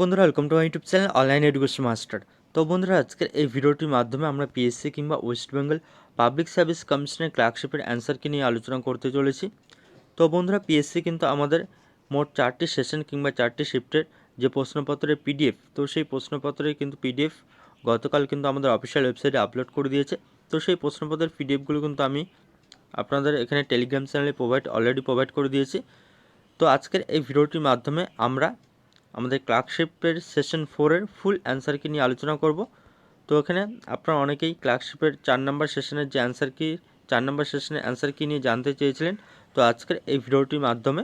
বন্ধুরা welcome to YouTube channel online education master তো বন্ধুরা, আজকের এই ভিডিওটির মাধ্যমে আমরা পিএসসি কিংবা ওয়েস্ট বেঙ্গল পাবলিক সার্ভিস কমিশনের ক্লার্কশিপের অ্যান্সারকে নিয়ে আলোচনা করতে চলেছি। তো বন্ধুরা পিএসসি কিন্তু আমাদের মোট চারটি সেশন কিংবা চারটি শিফটের যে প্রশ্নপত্রের পিডিএফ তো সেই প্রশ্নপত্রের কিন্তু পিডিএফ গতকাল কিন্তু আমাদের অফিসিয়াল ওয়েবসাইটে আপলোড করে দিয়েছে। তো সেই প্রশ্নপত্রের পিডিএফগুলো কিন্তু আমি আপনাদের এখানে টেলিগ্রাম চ্যানেলে প্রোভাইড অলরেডি প্রোভাইড করে দিয়েছি। তো আজকের এই ভিডিওটির মাধ্যমে আমরা আমাদের ক্লার্কশিপের সেশন ফোরের ফুল অ্যান্সার কি নিয়ে আলোচনা করব। তো এখানে আপনারা অনেকেই ক্লার্কশিপের চার নম্বর সেশনের যে অ্যান্সার কি, চার নম্বর সেশনের অ্যান্সার কি নিয়ে জানতে চেয়েছিলেন, তো আজকের এই ভিডিওটির মাধ্যমে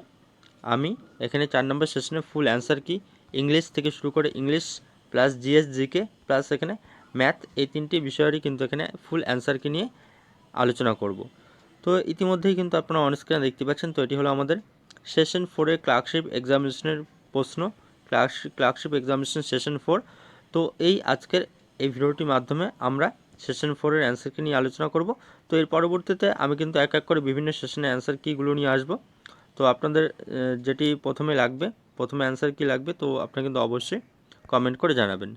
আমি এখানে চার নম্বর সেশনের ফুল অ্যান্সার কি, ইংলিশ থেকে শুরু করে English plus GS GK plus এখানে ম্যাথ, এই তিনটি বিষয়েরই কিন্তু এখানে ফুল অ্যান্সার কি নিয়ে আলোচনা করব। তো ইতিমধ্যেই কিন্তু আপনারা অনস্ক্রিনে দেখতে পাচ্ছেন, তো এটি হলো আমাদের সেশন ফোরের ক্লার্কশিপ এক্সামিনেশনের প্রশ্ন। Clerkship clerkship examination session four তো এই আজকের এই ভিডিওটির মাধ্যমে আমরা সেশন ফোরের অ্যান্সারকে নিয়ে আলোচনা করব। তো এর পরবর্তীতে আমি কিন্তু এক এক করে বিভিন্ন সেশনের অ্যান্সার কীগুলো নিয়ে আসব। তো আপনাদের যেটি প্রথমে লাগবে, প্রথমে অ্যান্সার কী লাগবে, তো আপনারা কিন্তু অবশ্যই কমেন্ট করে জানাবেন।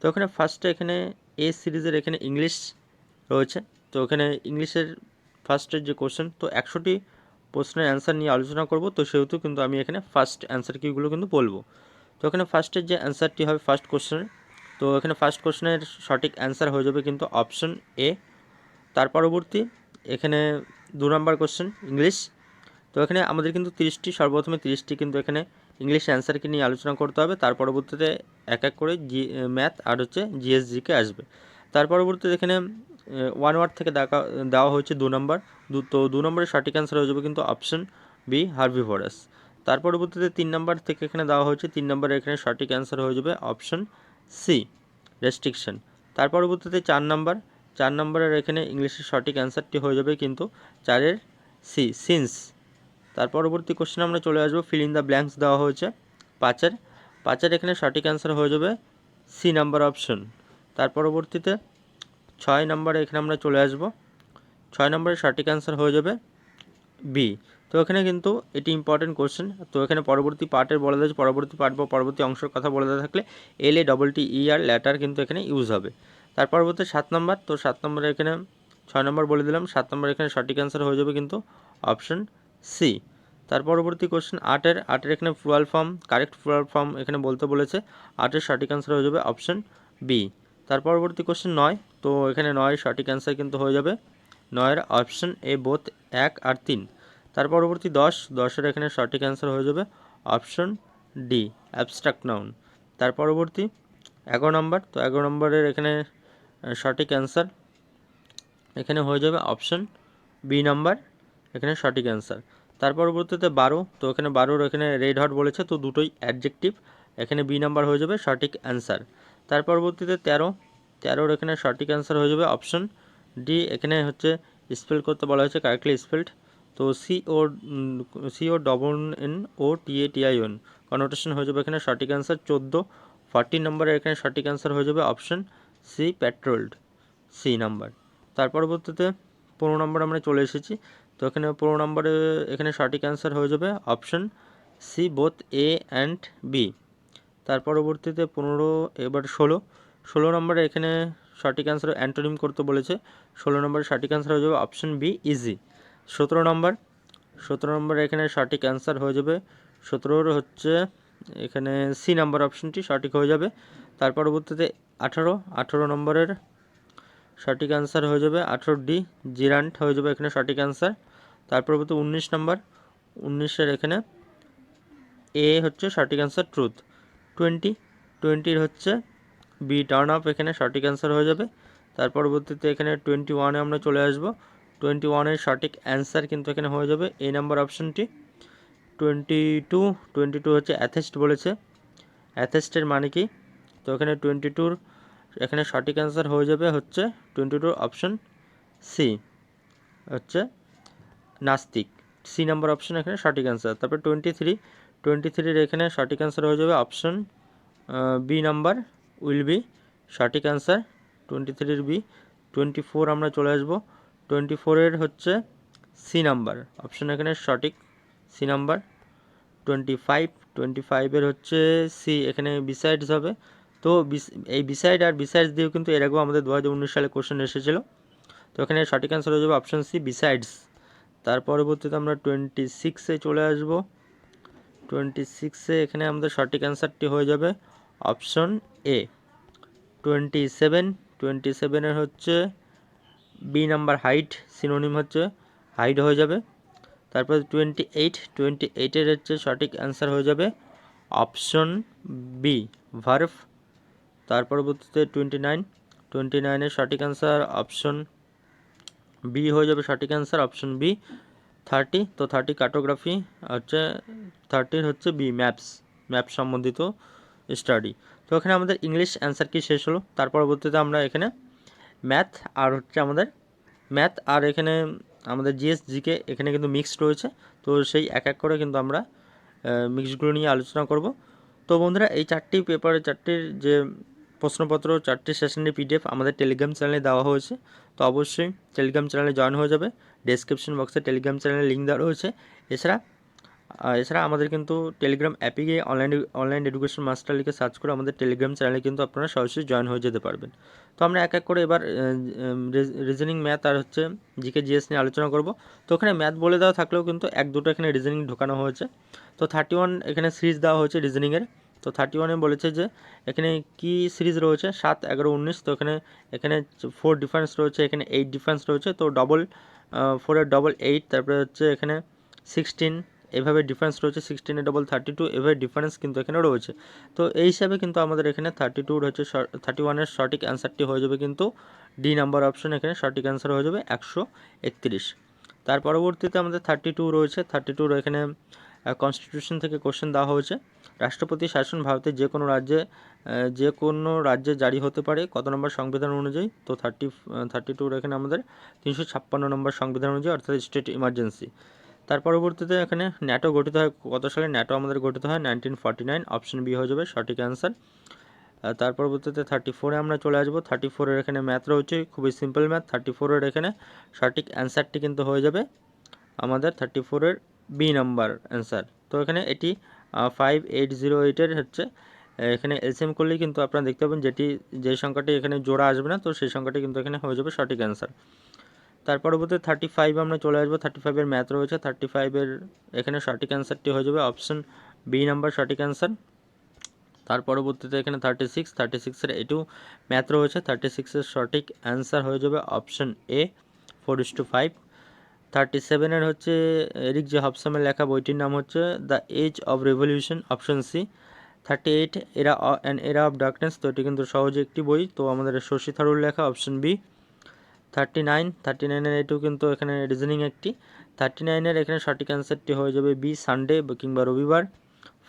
তো এখানে ফার্স্টে এখানে এ সিরিজের এখানে ইংলিশ রয়েছে। তো এখানে ইংলিশের ফার্স্টের যে কোশ্চেন তো একশোটি প্রশ্নের অ্যান্সার নিয়ে আলোচনা করব। তো সেহেতু কিন্তু আমি এখানে ফার্স্ট অ্যান্সার কিগুলো কিন্তু বলব। তো এখানে ফার্স্টের যে অ্যান্সারটি হবে ফার্স্ট কোশ্চেনের তো এখানে ফার্স্ট কোশ্চেনের সঠিক অ্যান্সার হয়ে যাবে কিন্তু অপশন এ তার পরবর্তী, এখানে দু নম্বর কোশ্চেন ইংলিশ তো এখানে আমাদের কিন্তু তিরিশটি, সর্বপ্রথমে তিরিশটি কিন্তু এখানে ইংলিশ অ্যান্সারকে নিয়ে আলোচনা করতে হবে। তার পরবর্তীতে এক এক করে জি ম্যাথ আর হচ্ছে জিএসজিকে আসবে। তার পরবর্তীতে এখানে ওয়ান ওয়ার্ড থেকে দেখা, দেওয়া হয়েছে দু নম্বর দু, তো দু নম্বরের সঠিক অ্যান্সার হয়ে যাবে কিন্তু অপশন বি হার্ভিভরাস তার পরবর্তীতে তিন নম্বর থেকে এখানে দেওয়া হয়েছে, তিন নম্বরের এখানে সঠিক অ্যান্সার হয়ে যাবে অপশন সি রেস্ট্রিকশন তার পরবর্তীতে চার নম্বর, চার নম্বরের এখানে ইংলিশের সঠিক অ্যান্সারটি হয়ে যাবে কিন্তু চারের সি সিন্স তার পরবর্তী কোশ্চেন আমরা চলে আসব ফিল ইন দ্য ব্ল্যাঙ্কস দেওয়া হয়েছে, পাঁচের। পাঁচের এখানে সঠিক অ্যান্সার হয়ে যাবে সি নাম্বার অপশন তার পরবর্তীতে ছয় নম্বরে এখানে আমরা চলে আসব, ছয় নম্বরের সঠিক অ্যান্সার হয়ে যাবে বি তো এখানে কিন্তু এটি ইম্পর্টেন্ট কোশ্চেন তো এখানে পরবর্তী পার্টের বলে দেওয়া পরবর্তী পার্ট বা পরবর্তী অংশের কথা বলে দেওয়া থাকলে এল এ ডবল টি ই আর ল্যাটার কিন্তু এখানে ইউজ হবে। তার পরবর্তী সাত নম্বর তো সাত নম্বরে এখানে ছয় নম্বর বলে দিলাম। সাত নম্বর এখানে সঠিক অ্যান্সার হয়ে যাবে কিন্তু অপশন সি তার পরবর্তী কোশ্চেন আটের আটের এখানে plural form correct plural form এখানে বলতে বলেছে। আটের সঠিক অ্যান্সার হয়ে যাবে অপশন বি তার পরবর্তী কোশ্চেন নয়, তো এখানে নয় সঠিক অ্যান্সার কিন্তু হয়ে যাবে। নয়ের অপশন এ বোথ এক আর তিন। তার পরবর্তী দশ, দশের এখানে সঠিক অ্যান্সার হয়ে যাবে অপশন ডি অ্যাবস্ট্রাক্ট নাউন তার পরবর্তী এগারো নম্বর তো এগারো নম্বরের এখানে সঠিক অ্যান্সার এখানে হয়ে যাবে অপশন বি নাম্বার এখানে সঠিক অ্যান্সার তার পরবর্তীতে বারো, তো এখানে বারোর এখানে রেড হট বলেছে, তো দুটোই অ্যাডজেক্টিভ এখানে বি নাম্বার হয়ে যাবে সঠিক অ্যান্সার তার পরবর্তীতে তেরো, তেরোর এখানে সঠিক অ্যান্সার হয়ে যাবে অপশন ডি এখানে হচ্ছে স্পেল করতে বলা হয়েছে কারেক্টলি স্পেলড তো C O C O double N O T A T হয়ে যাবে এখানে সঠিক অ্যান্সার চোদ্দ। ফর্টি নম্বরের এখানে সঠিক অ্যান্সার হয়ে যাবে option C patrolled C number তার পরবর্তীতে পনেরো নম্বর আমরা চলে এসেছি। তো এখানে পনেরো নম্বরে এখানে সঠিক অ্যান্সার হয়ে যাবে option C both A and B তার পরবর্তীতে পনেরো, এবার ষোলো। ষোলো নম্বরে এখানে সঠিক অ্যান্সার অ্যান্টোনিম করতে বলেছে। ষোলো নম্বরে সঠিক অ্যান্সার হয়ে যাবে অপশন বি ইজি সতেরো নম্বর। সতেরো নম্বরে এখানে সঠিক অ্যান্সার হয়ে যাবে। সতেরোর হচ্ছে এখানে সি নাম্বার অপশনটি সঠিক হয়ে যাবে। তার পরবর্তীতে আঠারো। আঠারো নম্বরের সঠিক অ্যান্সার হয়ে যাবে। আঠারো ডি জিরান্ট হয়ে যাবে এখানে সঠিক অ্যান্সার তার পরবর্তী উনিশ নম্বর। উনিশের এখানে এ হচ্ছে সঠিক অ্যান্সার ট্রুথ টোয়েন্টি টোয়েন্টির হচ্ছে বি টার্ন আপ এখানে সঠিক অ্যান্সার হয়ে যাবে। তার পরবর্তীতে এখানে টোয়েন্টি ওয়ানে আমরা চলে আসব। টোয়েন্টি ওয়ানের সঠিক অ্যান্সার কিন্তু এখানে হয়ে যাবে। এই নাম্বার অপশনটি টোয়েন্টি টু টোয়েন্টি টু হচ্ছে অ্যাথেস্ট বলেছে। অ্যাথেস্টের মানে কি? তো এখানে টোয়েন্টি টুর এখানে সঠিক অ্যান্সার হয়ে যাবে হচ্ছে টোয়েন্টি টুর অপশন সি হচ্ছে নাস্তিক। সি নাম্বার অপশন এখানে সঠিক অ্যান্সার। তারপর টোয়েন্টি থ্রি, টোয়েন্টি থ্রির এখানে সঠিক অ্যান্সার হয়ে যাবে option B number will be সঠিক অ্যান্সার। টোয়েন্টি থ্রির বি, টোয়েন্টি ফোর আমরা চলে আসব। টোয়েন্টি ফোরের হচ্ছে সি নাম্বার। অপশন এখানে সঠিক C number. Twenty five, twenty ফাইভের হচ্ছে সি, এখানে বিসাইডস হবে। তো এই বিসাইড আর বিসাইডস দিয়েও কিন্তু এর আগেও আমাদের দু হাজার উনিশ সালে কোশ্চেন এসেছিল। তো এখানে সঠিক অ্যান্সার হয়ে যাবে অপশান সি বিসাইডস তার পরবর্তীতে আমরা টোয়েন্টি সিক্সে চলে আসব। টোয়েন্টি সিক্সে এখানে আমাদের সঠিক অ্যান্সারটি হয়ে যাবে option A twenty seven, twenty সেভেনের হচ্ছে বি নাম্বার হাইট সিনোনিম হচ্ছে হাইট হয়ে যাবে। তারপর টোয়েন্টি এইট টোয়েন্টি এইটের হচ্ছে সঠিক অ্যান্সার হয়ে যাবে অপশন বি ভার্ভ তার পরবর্তীতে টোয়েন্টি নাইন টোয়েন্টি নাইনের সঠিক অ্যান্সার অপশন বি হয়ে যাবে সঠিক অ্যান্সার অপশন বি থার্টি তো থার্টি কার্টোগ্রাফি হচ্ছে থার্টির হচ্ছে বি ম্যাপস ম্যাপ সম্বন্ধিত স্টাডি তো এখানে আমাদের ইংলিশ অ্যান্সার কি শেষ হলো? তার পরবর্তীতে আমরা এখানে ম্যাথ আর হচ্ছে আমাদের ম্যাথ আর এখানে আমাদের জিএস, জিকে এখানে কিন্তু মিক্সড রয়েছে। তো সেই এক এক করে কিন্তু আমরা মিক্সগুলো নিয়ে আলোচনা করব। তো বন্ধুরা, এই চারটি পেপারের চারটির যে প্রশ্নপত্র, চারটি সেশনের পিডিএফ আমাদের টেলিগ্রাম চ্যানেলে দেওয়া হয়েছে। তো অবশ্যই টেলিগ্রাম চ্যানেলে জয়েন হয়ে যাবে। ডেসক্রিপশন বক্সে টেলিগ্রাম চ্যানেলের লিঙ্ক দেওয়া রয়েছে। এছাড়া এছাড়া আমাদের কিন্তু টেলিগ্রাম অ্যাপে গিয়ে অনলাইন অনলাইন এডুকেশন মাস্টার লিখে সার্চ করে আমাদের টেলিগ্রাম চ্যানেলে কিন্তু আপনারা সরাসরি জয়েন হয়ে যেতে পারবেন। তো আমরা এক এক করে এবার রিজনিং ম্যাথ আর হচ্ছে জিকে জিএস নিয়ে আলোচনা করব। তো ওখানে ম্যাথ বলে দেওয়া থাকলেও কিন্তু এক দুটো এখানে রিজনিং ঢোকানো হয়েছে। তো থার্টি ওয়ান এখানে সিরিজ দেওয়া হয়েছে রিজনিংয়ের তো থার্টি ওয়ানে বলেছে যে এখানে কি সিরিজ রয়েছে? সাত, এগারো, উনিশ। তো এখানে এখানে ফোর ডিফারেন্স রয়েছে, এখানে এইট ডিফারেন্স রয়েছে। তো ডবল ফোরের ডবল এইট তারপরে হচ্ছে এখানে সিক্সটিন এভাবে ডিফারেন্স রয়েছে সিক্সটিনের ডবল থার্টি টু এভাবে ডিফারেন্স কিন্তু এখানে রয়েছে। তো এই হিসাবে কিন্তু আমাদের এখানে থার্টি টুর হচ্ছে থার্টি ওয়ানের সঠিক অ্যান্সারটি হয়ে যাবে কিন্তু ডি নাম্বার অপশন এখানে সঠিক অ্যান্সার হয়ে যাবে একশো একত্রিশ। তার পরবর্তীতে আমাদের থার্টি টু রয়েছে। থার্টি টুর এখানে কনস্টিটিউশন থেকে কোশ্চেন দেওয়া হয়েছে। রাষ্ট্রপতি শাসন ভারতের যে কোনো রাজ্যে যে কোনো রাজ্যে জারি হতে পারে কত নম্বর সংবিধান অনুযায়ী? তো থার্টি থার্টি টুর এখানে আমাদের তিনশো ছাপ্পান্ন নম্বর সংবিধান অনুযায়ী, অর্থাৎ স্টেট ইমার্জেন্সি তার পরবর্তীতে এখানে ন্যাটো গঠিত হয়। কত সালে ন্যাটো আমাদের গঠিত হয়? Nineteen forty nine option B হয়ে যাবে, সঠিক অ্যান্সার তার পরবর্তীতে থার্টি ফোরে আমরা চলে আসব। থার্টি ফোরের এখানে ম্যাথ রয়েছে, খুবই সিম্পল ম্যাথ থার্টি ফোরের এখানে সঠিক অ্যান্সারটি কিন্তু হয়ে যাবে আমাদের থার্টি ফোরের বি নাম্বার অ্যান্সার তো এখানে এটি ফাইভ এইট জিরো এইটের হচ্ছে। এখানে এলসিএম করলেই কিন্তু আপনারা দেখতে পাবেন যেটি, যে সংখ্যাটি এখানে জোড়া আসবে না, তো সেই সংখ্যাটি কিন্তু এখানে হয়ে যাবে সঠিক অ্যান্সার তার পরবর্তী থার্টি ফাইভ আমরা চলে আসব। থার্টি ফাইভের ম্যাথ রয়েছে। থার্টি ফাইভের এখানে সঠিক অ্যান্সারটি হয়ে যাবে অপশন বি নাম্বার সঠিক অ্যান্সার তার পরবর্তীতে এখানে থার্টি সিক্স থার্টি সিক্সের এটু ম্যাথ রয়েছে। থার্টি সিক্সের সঠিক অ্যান্সার হয়ে যাবে option A four is to five thirty সেভেনের হচ্ছে, এরিক যে হবসামের লেখা বইটির নাম হচ্ছে the age of revolution option C thirty eight era and era of darkness তো এটি কিন্তু সহজে একটি বই। তো আমাদের শশী থারুর লেখা option B thirty nine thirty নাইনের এটিও কিন্তু এখানে রিজনিং একটি। থার্টি নাইনের এখানে সঠিক অ্যান্সারটি হয়ে যাবে বি সানডে কিংবা রবিবার।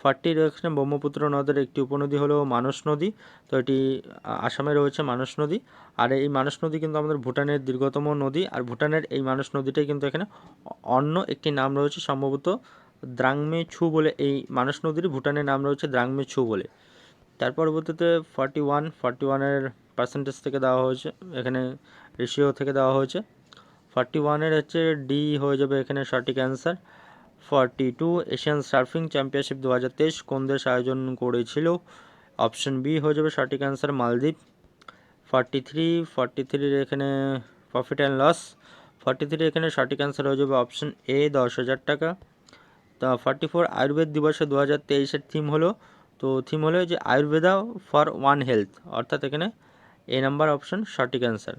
ফর্টির এখানে ব্রহ্মপুত্র নদের একটি উপনদী হলো মানস নদী। তো এটি আসামে রয়েছে মানস নদী। আর এই মানস নদী কিন্তু আমাদের ভুটানের দীর্ঘতম নদী। আর ভুটানের এই মানস নদীটাই কিন্তু এখানে অন্য একটি নাম রয়েছে, সম্ভবত দ্রাংমে ছু বলে। এই মানস নদীর ভুটানের নাম রয়েছে দ্রাংমে ছু বলে। তার পরবর্তীতে ফর্টি ওয়ান ফর্টি ওয়ানের পার্সেন্টেজ থেকে দেওয়া হয়েছে। এখানে রেশিও থেকে দেওয়া হয়েছে। ফর্টি ওয়ানের হচ্ছে ডি হয়ে যাবে এখানে সঠিক answer forty two Asian surfing championship দু হাজার তেইশ কোন দেশ আয়োজন করেছিল? অপশন বি হয়ে যাবে সঠিক answer Maldives. Forty three forty থ্রির এখানে profit and loss forty three এখানে সঠিক অ্যান্সার হয়ে যাবে অপশন এ দশ হাজার টাকা। তা ফর্টি ফোর আয়ুর্বেদ দিবসে দু হাজার তেইশের থিম হলো। তো থিম হলো যে আয়ুর্বেদা ফর ওয়ান হেলথ অর্থাৎ এখানে এ নাম্বার অপশন সঠিক অ্যান্সার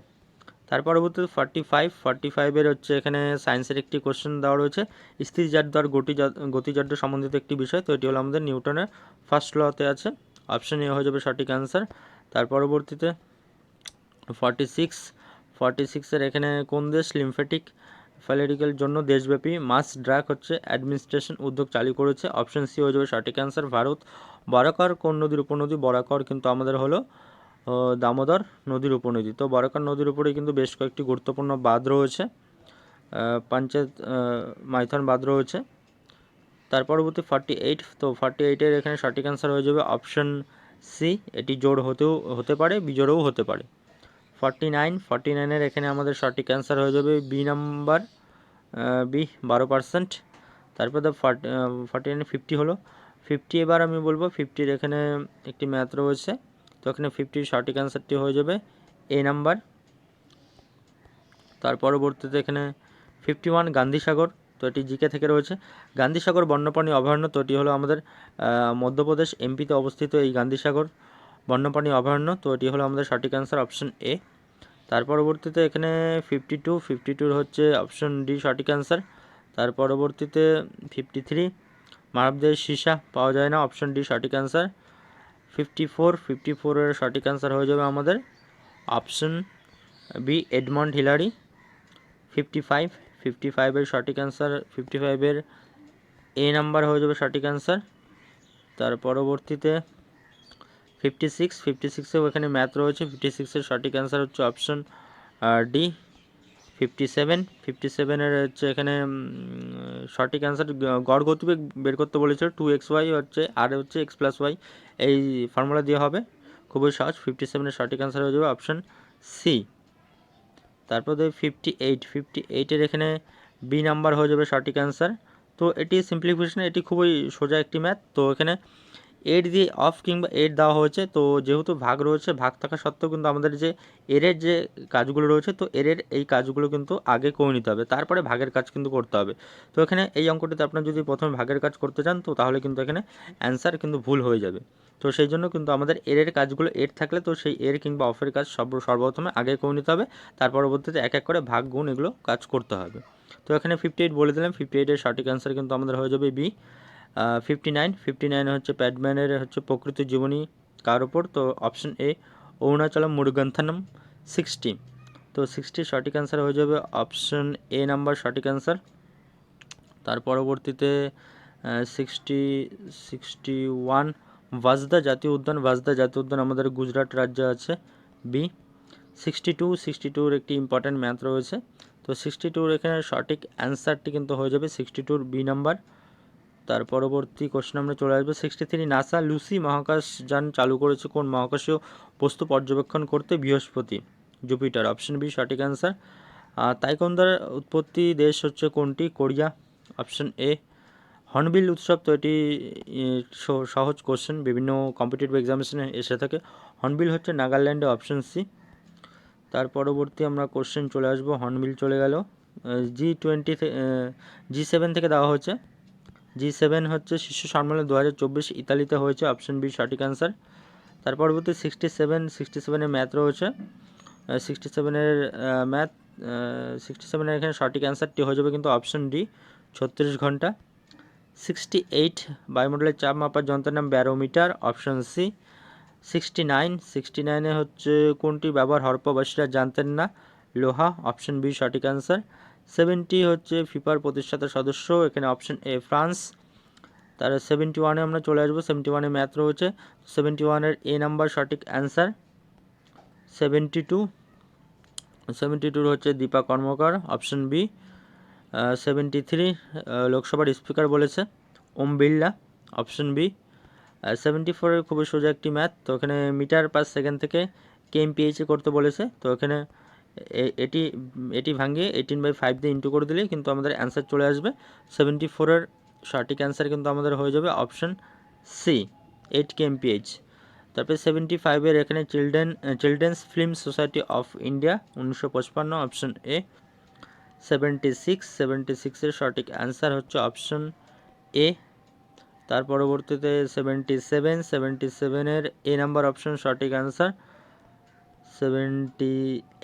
তার পরবর্তীতে ফর্টি ফাইভ ফর্টি ফাইভের হচ্ছে এখানে সায়েন্সের একটি কোশ্চেন দেওয়া রয়েছে। স্থিতিজাত আর গতি গতিজাত সম্বন্ধিত একটি বিষয়, তো এটি হলো আমাদের নিউটনের ফার্স্ট লতে আছে। অপশন এ হয়ে যাবে সঠিক অ্যান্সার তার পরবর্তীতে ফর্টি সিক্স ফর্টি সিক্সের এখানে কোন দেশ লিমফেটিক ফ্যালেটিক্যাল জন্য দেশব্যাপী মাস ড্রাগ হচ্ছে অ্যাডমিনিস্ট্রেশন উদ্যোগ চালু করেছে? অপশন সি হয়ে যাবে সঠিক অ্যান্সার ভারত। বরাকর কোন নদীর উপনদী বরাকর? কিন্তু আমাদের হলো দামোদর নদীর উপনদী। তো বরাকর নদীর উপরে কিন্তু বেশ কয়েকটি গুরুত্বপূর্ণ বাঁধ রয়েছে। পঞ্চায়েত মাইথন বাঁধ রয়েছে। তার পরবর্তী ফর্টি এইট তো ফর্টি এইটের এখানে সঠিক অ্যান্সার হয়ে যাবে অপশন সি এটি জোড় হতেও, হতে পারে, বিজোড়ও হতে পারে। ফর্টি নাইন ফর্টি নাইনের এখানে আমাদের সঠিক অ্যান্সার হয়ে যাবে বি নাম্বার বি বারো পার্সেন্ট তারপর ফর্টি নাইন ফিফটি হলো। ফিফটি এবার আমি বলব ফিফটির এখানে একটি ম্যাথ রয়েছে। তো এখানে ফিফটির সঠিক অ্যান্সারটি হয়ে যাবে এ নাম্বার তার পরবর্তীতে এখানে ফিফটি ওয়ান গান্ধীসাগর তো এটি জিকে থেকে রয়েছে। গান্ধীসাগর বন্যপ্রাণী অভয়ারণ্য, তো এটি হলো আমাদের মধ্যপ্রদেশ এমপিতে অবস্থিত এই গান্ধীসাগর বন্যপ্রাণী অভয়ারণ্য, তো এটি হলো আমাদের সঠিক অ্যান্সার অপশন এ তার পরবর্তীতে এখানে ফিফটি টু ফিফটি টুর হচ্ছে অপশন ডি সঠিক অ্যান্সার তার পরবর্তীতে ফিফটি থ্রি মানবদের সীসা পাওয়া যায় না অপশন ডি সঠিক অ্যান্সার ফিফটি ফোর, ফিফটি ফোরের সঠিক অ্যান্সার হয়ে যাবে আমাদের option B Edmund Hillary fifty five fifty ফাইভের সঠিক অ্যান্সার ফিফটি ফাইভের এ নাম্বার হয়ে যাবে সঠিক অ্যান্সার তার পরবর্তীতে ফিফটি সিক্স ফিফটি সিক্সেও এখানে ম্যাথ রয়েছে ফিফটি সিক্সের সঠিক অ্যান্সার হচ্ছে option D fifty seven fifty সেভেনের হচ্ছে এখানে সঠিক অ্যান্সার গড় গতিবেগ বের করতে বলেছিল টু এক্স ওয়াই হচ্ছে আর হচ্ছে এক্স প্লাস ওয়াই এই ফর্মুলা দিয়ে হবে। খুবই সহজ ফিফটি সেভেনের সঠিক অ্যান্সার হয়ে যাবে অপশান সি তারপর দেবে ফিফটি এইট ফিফটি এইটের এখানে বি নাম্বার হয়ে যাবে সঠিক অ্যান্সার তো এটি সিম্পলিফিকেশন এটি খুবই সোজা একটি ম্যাথ তো এখানে এইট দিয়ে অফ কিংবা এইট দেওয়া হয়েছে। তো যেহেতু ভাগ রয়েছে, ভাগ থাকা সত্ত্বেও কিন্তু আমাদের যে এরের যে কাজগুলো রয়েছে, তো এরের এই কাজগুলো কিন্তু আগে করে নিতে হবে। তারপরে ভাগের কাজ কিন্তু করতে হবে। তো এখানে এই অঙ্কটিতে আপনার যদি প্রথমে ভাগের কাজ করতে চান, তো তাহলে কিন্তু এখানে অ্যান্সার কিন্তু ভুল হয়ে যাবে। তো সেই জন্য কিন্তু আমাদের এরের কাজগুলো এর থাকলে তো সেই এর কিংবা অফের কাজ সর্ব সর্বপ্রথমে আগে করে নিতে হবে। তার পরবর্তীতে এক এক করে ভাগ, গুণ এগুলো কাজ করতে হবে। তো এখানে ফিফটি এইট বলে দিলাম। ফিফটি এইটের সঠিক অ্যান্সার কিন্তু আমাদের হয়ে যাবে B fifty nine fifty nine হচ্ছে প্যাডম্যানের হচ্ছে প্রকৃতি জীবনী কার ওপর তো option A Arunachalam Muruganantham sixty তো সিক্সটি সঠিক অ্যান্সার হয়ে যাবে অপশন এ নাম্বার সঠিক অ্যান্সার তার পরবর্তীতে সিক্সটি সিক্সটি ওয়ান ভাজদা জাতীয় উদ্যান। ভাজদা জাতীয় উদ্যান আমাদের গুজরাট রাজ্যে আছে বি সিক্সটি টু সিক্সটি টুর একটি ইম্পর্ট্যান্ট ম্যাথ রয়েছে। তো সিক্সটি টুর এখানে সঠিক অ্যান্সারটি কিন্তু হয়ে যাবে সিক্সটি টুর বি নাম্বার তার পরবর্তী কোশ্চেন আমরা চলে আসব। সিক্সটি থ্রি নাসা লুসি মহাকাশ যান চালু করেছে কোন মহাকাশীয় বস্তু পর্যবেক্ষণ করতে বৃহস্পতি? জুপিটার অপশন বি সঠিক অ্যান্সার তাইকন্দার উৎপত্তি দেশ হচ্ছে কোনটি? কোরিয়া। অপশন এ হর্নবিল উৎসব। তো এটি সহজ কোশ্চেন বিভিন্ন কম্পিটিটিভ এক্সামিনেশনে এসে থাকে। হর্নবিল হচ্ছে নাগাল্যান্ডে অপশন সি তার পরবর্তী আমরা কোশ্চেন চলে আসব। হর্নবিল চলে গেল। জি টোয়েন্টি জি সেভেন থেকে দেওয়া হয়েছে। জি সেভেন হচ্ছে শীর্ষ সম্মেলন দু হাজার চব্বিশ ইতালিতে হয়েছে অপশন বি সঠিক অ্যান্সার তার পরবর্তী সিক্সটি সেভেন সিক্সটি সেভেনের ম্যাথ রয়েছে। সিক্সটি সেভেনের ম্যাথ সিক্সটি সেভেনের এখানে সঠিক অ্যান্সারটি হয়ে যাবে কিন্তু অপশন ডি ছত্রিশ ঘণ্টা। সিক্সটি এইট বায়ুমণ্ডলের চাপ মাপার যন্ত্রের নাম barometer option C sixty nine sixty নাইনে হচ্ছে কোনটি ব্যবহার হরপ্পাবাসীরা জানতেন না? লোহা অপশন বি সঠিক অ্যান্সার সেভেন্টি হচ্ছে ফিফার প্রতিষ্ঠাতা সদস্য, এখানে অপশন এ ফ্রান্স তার সেভেন্টি ওয়ানে আমরা চলে আসব সেভেন্টি ওয়ানে ম্যাথ রয়েছে। সেভেন্টি ওয়ানের এ নাম্বার সঠিক অ্যান্সার সেভেন্টি টু সেভেন্টি টুর হচ্ছে Dipa Karmakar option B seventy three লোকসভার স্পিকার বলেছে, Om Birla option B seventy ফোরের খুবই সোজা একটি ম্যাথ তো এখানে মিটার পার সেকেন্ড থেকে কেএমপিএইচে করতে বলেছে, তো এখানে এটি এটি ভাঙিয়ে এইটিন বাই ফাইভ দিয়ে ইন্টু করে দিলেই কিন্তু আমাদের অ্যান্সার চলে আসবে। সেভেন্টি ফোরের সঠিক অ্যান্সার কিন্তু আমাদের হয়ে যাবে অপশন সি এইট কেএমপিএইচ তারপরে সেভেন্টি ফাইভের এখানে children children's film society of India উনিশশো পঁচপান্ন option A seventy six seventy সিক্সের সঠিক অ্যান্সার হচ্ছে অপশন এ তার পরবর্তীতে সেভেন্টি সেভেন সেভেন্টি সেভেনের এ নাম্বার অপশন সঠিক অ্যান্সার সেভেন্টি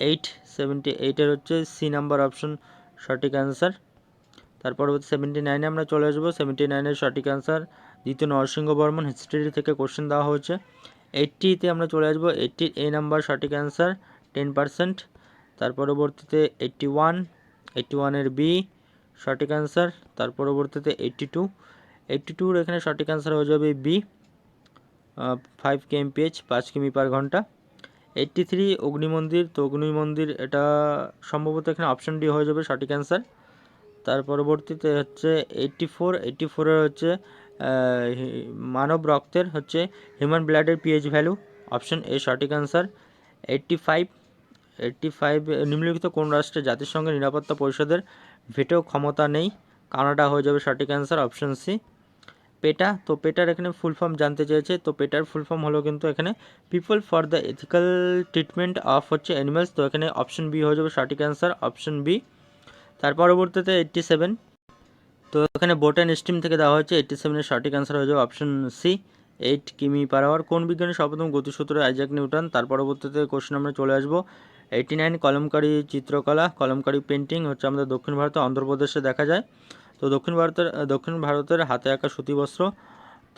এইট সেভেন্টি এইটের হচ্ছে সি নাম্বার অপশন সঠিক অ্যান্সার তার পরবর্তী সেভেন্টি নাইনে আমরা চলে আসব। সেভেন্টি নাইনের সঠিক অ্যান্সার দ্বিতীয় নরসিংহ বর্মন হিস্ট্রি থেকে কোশ্চেন দেওয়া হয়েছে। এইট্টিতে আমরা চলে আসব। এইট্টির এ নাম্বার সঠিক অ্যান্সার টেন পার্সেন্ট তার পরবর্তীতে এইট্টি ওয়ান এইট্টি ওয়ানের বি সঠিক অ্যান্সার তার পরবর্তীতে এইট্টি টু এইট্টি টুর এখানে সঠিক অ্যান্সার হয়ে যাবে বি ফাইভ কেএমপিএইচ পাঁচ কিমি পার ঘণ্টা। এইট্টি থ্রি অগ্নিমন্দির তো অগ্নি মন্দির এটা সম্ভবত এখানে অপশন ডি হয়ে যাবে সঠিক অ্যান্সার তার পরবর্তীতে হচ্ছে এইট্টি ফোর এইট্টি ফোরের হচ্ছে মানব রক্তের হচ্ছে হিউম্যান ব্লাডের পিএইচ ভ্যালু অপশন এ সঠিক answer eighty five eighty five নিম্নলিখিত কোন রাষ্ট্রে জাতিসংঘের নিরাপত্তা পরিষদের ভেটো ক্ষমতা নেই? কানাডা হয়ে যাবে সঠিক অ্যান্সার অপশন সি পেটা, তো পেটার এখানে ফুল ফর্ম জানতে চেয়েছে, তো পেটার ফুল ফর্ম হলো কিন্তু এখানে people for the ethical treatment of হচ্ছে অ্যানিমালস তো এখানে অপশন বি হয়ে যাবে সঠিক অ্যান্সার অপশন বি তার পরবর্তীতে এইট্টি সেভেন তো এখানে বোটান স্টিম থেকে দেওয়া হচ্ছে এইট্টি সেভেনের সঠিক অ্যান্সার হয়ে যাবে অপশন সি এইট কিমি পার আওয়ার কোন বিজ্ঞানী সর্বপ্রথম গতিসূত্র আইজাক নিউটন? তার পরবর্তীতে কোশ্চেন আমরা চলে আসব। এইটি নাইন কলমকারী চিত্রকলা, কলমকারী পেন্টিং হচ্ছে আমাদের দক্ষিণ ভারতে অন্ধ্রপ্রদেশে দেখা যায়। তো দক্ষিণ ভারতের দক্ষিণ ভারতের হাতে আঁকা সুতিবস্ত্র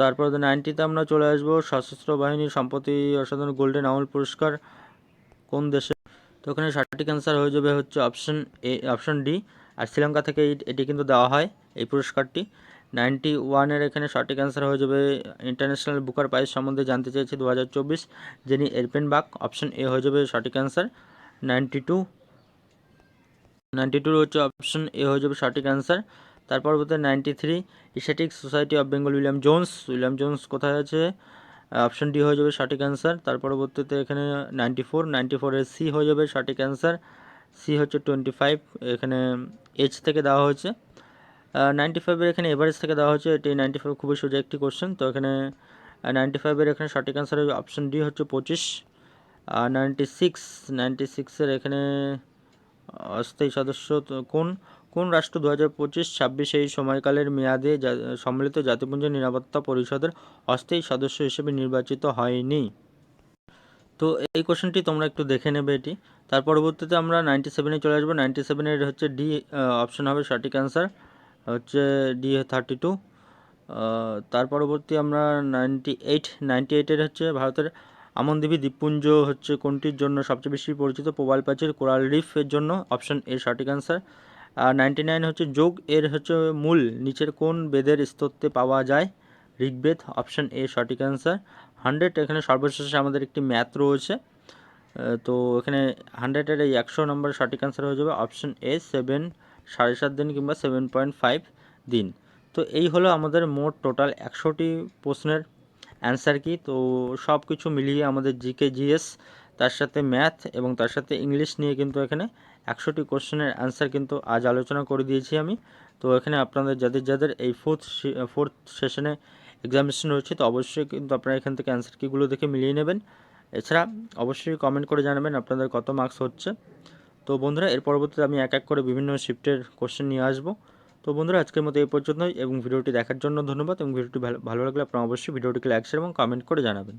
তারপর নাইনটিতে আমরা চলে আসব সশস্ত্র বাহিনীর সম্প্রতি অসাধারণ গোল্ডেন আউল পুরস্কার কোন দেশে? তো ওখানে সঠিক অ্যান্সার হয়ে যাবে হচ্ছে অপশন এ, অপশন ডি। আর শ্রীলঙ্কা থেকে এটি কিন্তু দেওয়া হয় এই পুরস্কারটি। নাইনটি ওয়ানের এখানে সঠিক অ্যান্সার হয়ে যাবে। ইন্টারন্যাশনাল বুকার প্রাইজ সম্বন্ধে জানতে চেয়েছি দু হাজার চব্বিশ। যিনি এরপেন বাক অপশন এ হয়ে যাবে সঠিক অ্যান্সার নাইনটি টু, নাইনটি টুর হচ্ছে অপশন এ হয়ে যাবে সঠিক অ্যান্সার তার পরবর্তী ninety three asiatic society of Bengal William Jones William Jones কোথায় আছে? অপশন ডি হয়ে যাবে সঠিক অ্যান্সার তার পরবর্তীতে এখানে নাইনটি ফোর, নাইনটি ফোরের সি হয়ে যাবে সঠিক অ্যান্সার সি হচ্ছে টোয়েন্টি ফাইভ এখানে এইচ থেকে দেওয়া হয়েছে। নাইনটি ফাইভের এখানে এভারেজ থেকে দেওয়া হচ্ছে এটি নাইনটি ফাইভ খুবই সোজা একটি কোশ্চেন তো এখানে নাইনটি ফাইভের এখানে সঠিক অ্যান্সার অপশন ডি হচ্ছে পঁচিশ। আর নাইনটি সিক্স নাইনটি সিক্সের এখানে অস্থায়ী সদস্য কোন? কোন রাষ্ট্র দু হাজার পঁচিশ ছাব্বিশ এই সময়কালের মেয়াদে সম্মিলিত জাতিপুঞ্জ নিরাপত্তা পরিষদের অস্থায়ী সদস্য হিসেবে নির্বাচিত হয়নি? তো এই কোশ্চেনটি তোমরা একটু দেখে নেবে এটি। তার পরবর্তীতে আমরা নাইনটি সেভেনে চলে আসব। নাইনটি সেভেনের হচ্ছে ডি অপশন হবে সঠিক অ্যান্সার হচ্ছে ডি থার্টি টু তার পরবর্তী আমরা নাইনটি এইট নাইনটি এইটের হচ্ছে ভারতের আমনদ্বীপী দ্বীপপুঞ্জ হচ্ছে কোনটির জন্য সবচেয়ে বেশি পরিচিত? প্রবাল প্রাচীর, কোরাল রিফের জন্য অপশন এ সঠিক অ্যান্সার আর নাইনটি নাইন হচ্ছে যোগ, এর হচ্ছে মূল, নিচের কোন বেদের স্তত্বে পাওয়া যায়? ঋগ্বেদ অপশান এ সঠিক অ্যান্সার হান্ড্রেড এখানে সর্বশেষে আমাদের একটি ম্যাথ রয়েছে। তো এখানে হান্ড্রেডের এই একশো নম্বর সঠিক অ্যান্সার হয়ে যাবে অপশান এ সেভেন সাড়ে সাত দিন কিংবা সেভেন পয়েন্ট ফাইভ দিন। তো এই হলো আমাদের মোট টোটাল একশোটি প্রশ্নের অ্যান্সার কি? তো সব কিছু মিলিয়ে আমাদের জিকে জিএস তার সাথে ম্যাথ এবং তার সাথে ইংলিশ নিয়ে কিন্তু এখানে একশোটি কোশ্চেনের অ্যান্সার কিন্তু আজ আলোচনা করে দিয়েছি আমি। তো এখানে আপনাদের যাদের যাদের এই ফোর্থ ফোর্থ সেশনে এক্সামিনেশন রয়েছে, তো অবশ্যই কিন্তু আপনারা এখান থেকে অ্যান্সার কিগুলো দেখে মিলিয়ে নেবেন। এছাড়া অবশ্যই কমেন্ট করে জানাবেন আপনাদের কত মার্কস হচ্ছে। তো বন্ধুরা, এর পরবর্তীতে আমি এক এক করে বিভিন্ন শিফটের কোশ্চেন নিয়ে আসব। তো বন্ধুরা, আজকের মতো এই পর্যন্তই, এবং ভিডিওটি দেখার জন্য ধন্যবাদ, এবং ভিডিওটি ভালো ভালো লাগলে আপনারা অবশ্যই ভিডিওটিকে লাইক শেয়ার এবং কমেন্ট করে জানাবেন।